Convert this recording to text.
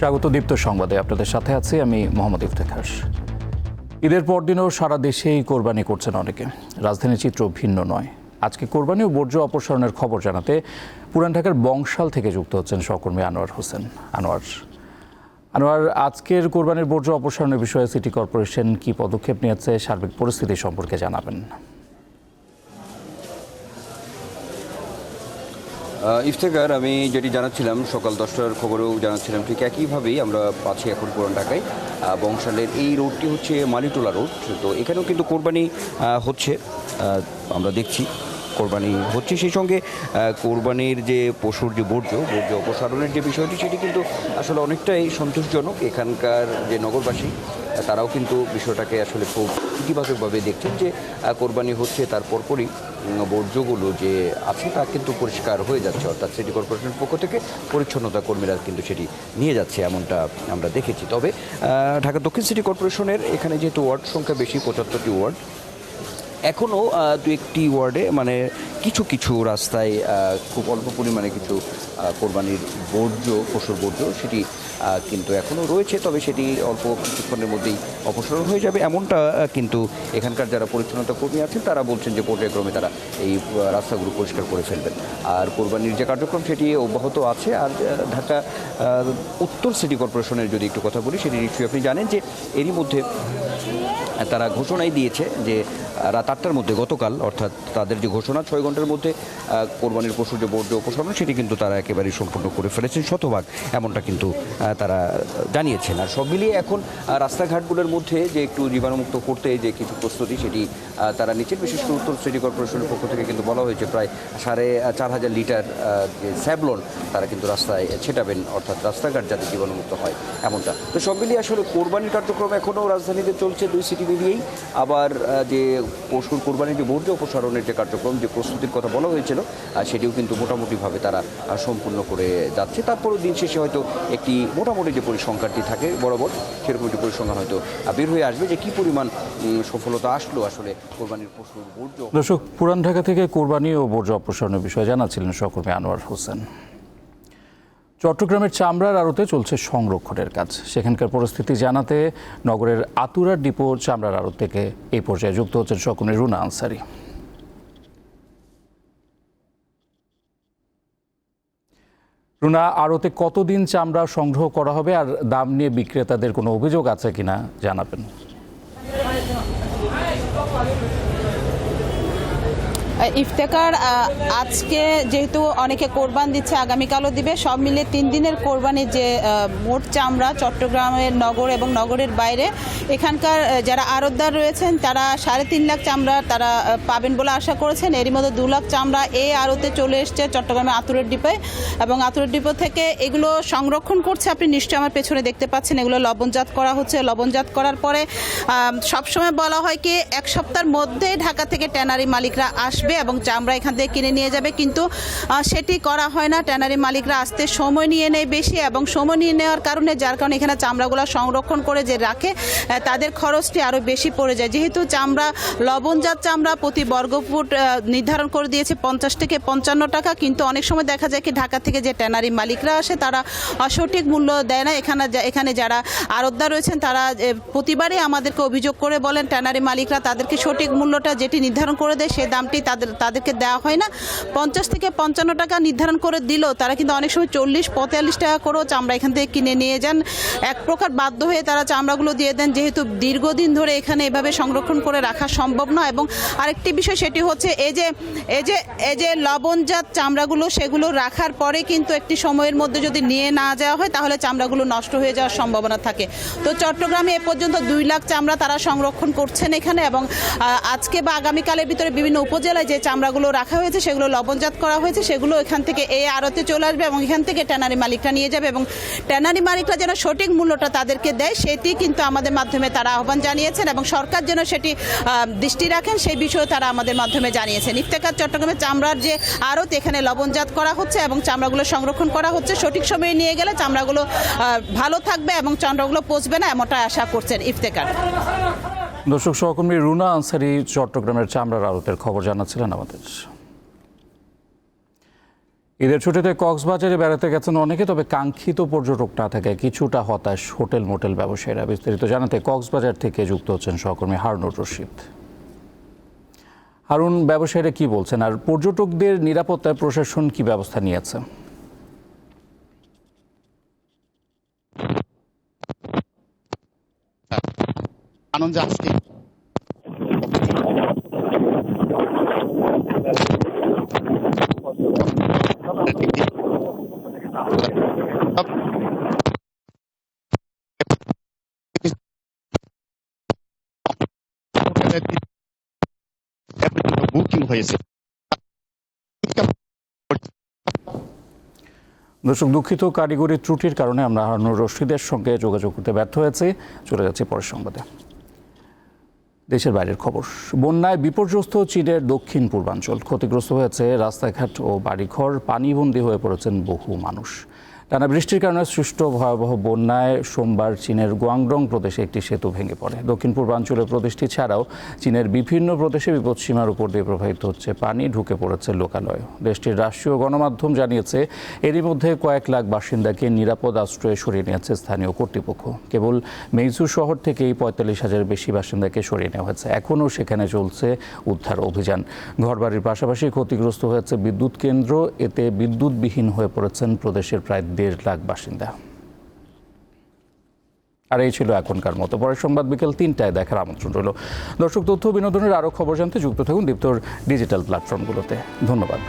স্বাগত দীপ্ত সংবাদে। আপনাদের সাথে আছি আমি মোহাম্মদ ইফতেখার। ঈদের পরদিনও সারা দেশেই কোরবানি করছেন অনেকে। রাজধানীর চিত্র ভিন্ন নয়। আজকে কোরবানি ও বর্জ্য অপসারণের খবর জানাতে পুরান ঢাকার বংশাল থেকে যুক্ত হচ্ছেন সহকর্মী আনোয়ার হোসেন। আনোয়ার আনোয়ার, আজকের কোরবানির বর্জ্য অপসারণের বিষয়ে সিটি কর্পোরেশন কি পদক্ষেপ নিয়েছে, সার্বিক পরিস্থিতি সম্পর্কে জানাবেন। আহ, ইফতেখার আমি যেটি জানাচ্ছিলাম সকাল দশটার খবরেও জানাচ্ছিলাম ঠিক একইভাবেই আমরা পাচ্ছি এখন পুরান ঢাকায়। বংশালের এই রোডটি হচ্ছে মালিটোলা রোড তো এখানেও কিন্তু কোরবানি হচ্ছে। আমরা দেখছি। কোরবানি হচ্ছে সেই সঙ্গে কোরবানির যে পশুর যে বর্জ্য বর্জ্য অপসারণের যে বিষয়টি, সেটি কিন্তু আসলে অনেকটাই সন্তোষজনক। এখানকার যে নগরবাসী তারাও কিন্তু বিষয়টাকে আসলে খুব ইতিবাচকভাবে দেখছেন যে কোরবানি হচ্ছে তার পরপরই বর্জ্যগুলো যে আছে তা কিন্তু পরিষ্কার হয়ে যাচ্ছে। অর্থাৎ সিটি কর্পোরেশনের পক্ষ থেকে পরিচ্ছন্নতা কর্মীরা কিন্তু সেটি নিয়ে যাচ্ছে, এমনটা আমরা দেখেছি। তবে ঢাকা দক্ষিণ সিটি কর্পোরেশনের এখানে যেহেতু ওয়ার্ড সংখ্যা বেশি, পঁচাত্তরটি ওয়ার্ড এখনও দু একটি ওয়ার্ডে মানে কিছু কিছু রাস্তায় খুব অল্প পরিমাণে কিছু কোরবানির বর্জ্য, পশুর বর্জ্য, সেটি কিন্তু এখনও রয়েছে, তবে সেটি অল্প কিছুক্ষণের মধ্যেই অপসারণ হয়ে যাবে। এমনটা কিন্তু এখানকার যারা পরিচ্ছন্নতা কর্মী আছেন, তারা বলছেন যে পর্যায়ক্রমে তারা এই রাস্তাগুলো পরিষ্কার করে ফেলবেন। আর কোরবানির যে কার্যক্রম, সেটি অব্যাহত আছে। আর ঢাকা উত্তর সিটি কর্পোরেশনের যদি একটু কথা বলি, সেটি নিশ্চয়ই আপনি জানেন যে এরই মধ্যে, তারা ঘোষণাই দিয়েছে যে রাত আটটার মধ্যে গতকাল, অর্থাৎ তাদের যে ঘোষণা, ছয় ঘণ্টার মধ্যে কোরবানির পশুর যে বর্জ্য অপসারণ, সেটি কিন্তু তারা একেবারেই সম্পূর্ণ করে ফেলেছেন, শতভাগ এমনটা কিন্তু তারা জানিয়েছেন। আর সব মিলিয়ে এখন রাস্তাঘাটগুলোর মধ্যে যে একটু জীবাণুমুক্ত করতে যে কিছু প্রস্তুতি, সেটি তারা নিচ্ছেন। বিশেষ করে উত্তর সিটি কর্পোরেশনের পক্ষ থেকে কিন্তু বলা হয়েছে, প্রায় সাড়ে চার হাজার লিটার যে স্যাবলন তারা কিন্তু রাস্তায় ছেটাবেন, অর্থাৎ রাস্তাঘাট যাতে জীবাণুমুক্ত হয়, এমনটা। তো সব মিলিয়ে আসলে কোরবানির কার্যক্রম এখনও রাজধানীতে চলছে দুই সিটি মিলিয়েই। আবার যে পশুর কোরবানির যে বর্জ্য অপসারণের যে কার্যক্রম যে প্রস্তুতির কথা বলা হয়েছিল সেটিও কিন্তু মোটামুটিভাবে তারা সম্পূর্ণ করে যাচ্ছে। তারপরও দিন শেষে হয়তো একটি মোটামুটি যে পরিসংখ্যানটি থাকে, বরাবর সেরকম একটি পরিসংখ্যান হয়তো বের হয়ে আসবে যে কী পরিমাণ সফলতা আসলো আসলে কোরবানির পশুর বর্জ্য দর্শক, পুরান ঢাকা থেকে কোরবানি ও বর্জ্য অপসারণের বিষয়ে জানাচ্ছিলেন সহকর্মী আনোয়ার হোসেন। চট্টগ্রামের চামড়ার আড়তে চলছে সংরক্ষণের কাজ। সেখানকার পরিস্থিতি জানাতে নগরের আতুরার ডিপো চামড়ার আড়ত থেকে এই পর্যায়ে যুক্ত হচ্ছেন সহকর্মী রুনা আনসারি। রুনা, আড়তে কতদিন চামড়া সংগ্রহ করা হবে আর দাম নিয়ে বিক্রেতাদের কোনো অভিযোগ আছে কিনা জানাবেন। ইফতেকার আজকে যেহেতু অনেকে কোরবান দিচ্ছে, আগামীকালও দিবে। সব মিলে তিন দিনের কোরবানির যে মোট চামড়া চট্টগ্রামের নগর এবং নগরের বাইরে, এখানকার যারা আড়তদার রয়েছেন, তারা সাড়ে তিন লাখ চামড়া তারা পাবেন বলে আশা করেছেন। এরই মধ্যে দু লাখ চামড়া এই আড়তে চলে এসছে চট্টগ্রামের আতুরের ডিপে এবং আতুরের ডিপো থেকে এগুলো সংরক্ষণ করছে আপনি নিশ্চয়ই আমার পেছনে দেখতে পাচ্ছেন। এগুলো লবণজাত করা হচ্ছে। লবণজাত করার পরে সবসময় বলা হয় কি, এক সপ্তাহের মধ্যেই ঢাকা থেকে ট্যানারি মালিকরা আসবে। এবং চামড়া এখান থেকে কিনে নিয়ে যাবে। কিন্তু সেটি করা হয় না। ট্যানারি মালিকরা আসতে সময় নিয়ে নেয় বেশি এবং সময় নিয়ে নেওয়ার কারণে যার কারণে এখানে চামড়াগুলো সংরক্ষণ করে যে রাখে তাদের খরচটি আরও বেশি পড়ে যায়। যেহেতু চামড়া, লবণজাত চামড়া প্রতি বর্গফুট নির্ধারণ করে দিয়েছে পঞ্চাশ থেকে পঞ্চান্ন টাকা। কিন্তু অনেক সময় দেখা যায় কি, ঢাকা থেকে যে ট্যানারি মালিকরা আসে, তারা সঠিক মূল্য দেয় না। এখানে এখানে যারা আড়তদার রয়েছেন, তারা প্রতিবারই আমাদেরকে অভিযোগ করে বলেন, ট্যানারি মালিকরা তাদেরকে সঠিক মূল্যটা যেটি নির্ধারণ করে দেয়, সে দামটি তাদের তাদেরকে দেওয়া হয় না। পঞ্চাশ থেকে পঞ্চান্ন টাকা নির্ধারণ করে দিলেও তারা কিন্তু অনেক সময় চল্লিশ, পঁয়তাল্লিশ টাকা করেও চামড়া এখান থেকে কিনে নিয়ে যান। এক প্রকার বাধ্য হয়ে তারা চামড়াগুলো দিয়ে দেন, যেহেতু দীর্ঘদিন ধরে এখানে এভাবে সংরক্ষণ করে রাখা সম্ভব নয়। এবং আরেকটি বিষয় সেটি হচ্ছে, এই যে এই যে এই যে লবণজাত চামড়াগুলো, সেগুলো রাখার পরে কিন্তু একটি সময়ের মধ্যে যদি নিয়ে না যাওয়া হয়, তাহলে চামড়াগুলো নষ্ট হয়ে যাওয়ার সম্ভাবনা থাকে। তো চট্টগ্রামে এ পর্যন্ত দুই লাখ চামড়া তারা সংরক্ষণ করছেন এখানে এবং আজকে বা আগামীকালের ভিতরে বিভিন্ন উপজেলায় যে চামড়াগুলো রাখা হয়েছে, সেগুলো লবণজাত করা হয়েছে, সেগুলো এখান থেকে এই আড়তে চলে আসবে এবং এখান থেকে ট্যানারি মালিকরা নিয়ে যাবে এবং ট্যানারি মালিকরা যেন সঠিক মূল্যটা তাদেরকে দেয়, সেটি কিন্তু আমাদের মাধ্যমে তারা আহ্বান জানিয়েছেন এবং সরকার যেন সেটি দৃষ্টি রাখেন, সেই বিষয়ে তারা আমাদের মাধ্যমে জানিয়েছেন। ইফতেকার চট্টগ্রামের চামড়ার যে আড়ত, এখানে লবণজাত করা হচ্ছে এবং চামড়াগুলো সংরক্ষণ করা হচ্ছে। সঠিক সময়ে নিয়ে গেলে চামড়াগুলো ভালো থাকবে এবং চামড়াগুলো পচবে না এমনটা আশা করছেন ইফতেকার দর্শক সহকর্মী রুনা আনসারি চট্টগ্রামের চামড়ার আড়তের খবর জানাচ্ছিলেন আমাদের। ঈদের ছুটিতে কক্সবাজারে বেড়াতে গেছেন অনেকে, তবে কাঙ্ক্ষিত পর্যটক না থাকে কিছুটা হতাশ হোটেল মোটেল ব্যবসায়ীরা। বিস্তারিত জানাতে কক্সবাজার থেকে যুক্ত হচ্ছেন সহকর্মী হারুনুর রশিদ। হারুন, ব্যবসায়ীরা কি বলছেন? আর পর্যটকদের নিরাপত্তায় প্রশাসন কি ব্যবস্থা নিয়েছে? আনন্দ আজকে। বুকিং হয়েছে। দর্শক দুঃখিত কারিগরি ত্রুটির কারণে আমরা হারুনুর রশিদের সঙ্গে যোগাযোগ করতে ব্যর্থ হয়েছি। চলে যাচ্ছি পরের সংবাদে। দেশের বাইরের খবর। বন্যায় বিপর্যস্ত চীনের দক্ষিণ পূর্বাঞ্চল। ক্ষতিগ্রস্ত হয়েছে রাস্তাঘাট ও বাড়িঘর। পানিবন্দী হয়ে পড়েছেন বহু মানুষ। টানা বৃষ্টির কারণে সৃষ্ট ভয়াবহ বন্যায় সোমবার চীনের গুয়াংডং প্রদেশে একটি সেতু ভেঙে পড়ে। দক্ষিণ পূর্বাঞ্চলের প্রদেশটি ছাড়াও চীনের বিভিন্ন প্রদেশে বিপদসীমার উপর দিয়ে প্রবাহিত হচ্ছে পানি, ঢুকে পড়েছে লোকালয়। দেশটির রাষ্ট্রীয় গণমাধ্যম জানিয়েছে, এরই মধ্যে কয়েক লাখ বাসিন্দাকে নিরাপদ আশ্রয়ে সরিয়ে নিয়েছে স্থানীয় কর্তৃপক্ষ। কেবল মেইজু শহর থেকেই পঁয়তাল্লিশ হাজারের বেশি বাসিন্দাকে সরিয়ে নেওয়া হয়েছে। এখনও সেখানে চলছে উদ্ধার অভিযান। ঘরবাড়ির পাশাপাশি ক্ষতিগ্রস্ত হয়েছে বিদ্যুৎ কেন্দ্র, এতে বিদ্যুৎবিহীন হয়ে পড়েছেন প্রদেশের প্রায় দেড় লাখ বাসিন্দা। আর এই ছিল এখনকার মতো। পরের সংবাদ বিকেল তিনটায় দেখার আমন্ত্রণ রইল। দর্শক তথ্য বিনোদনের আরও খবর জানতে যুক্ত থাকুন দীপ্তর ডিজিটাল প্ল্যাটফর্মগুলোতে। ধন্যবাদ।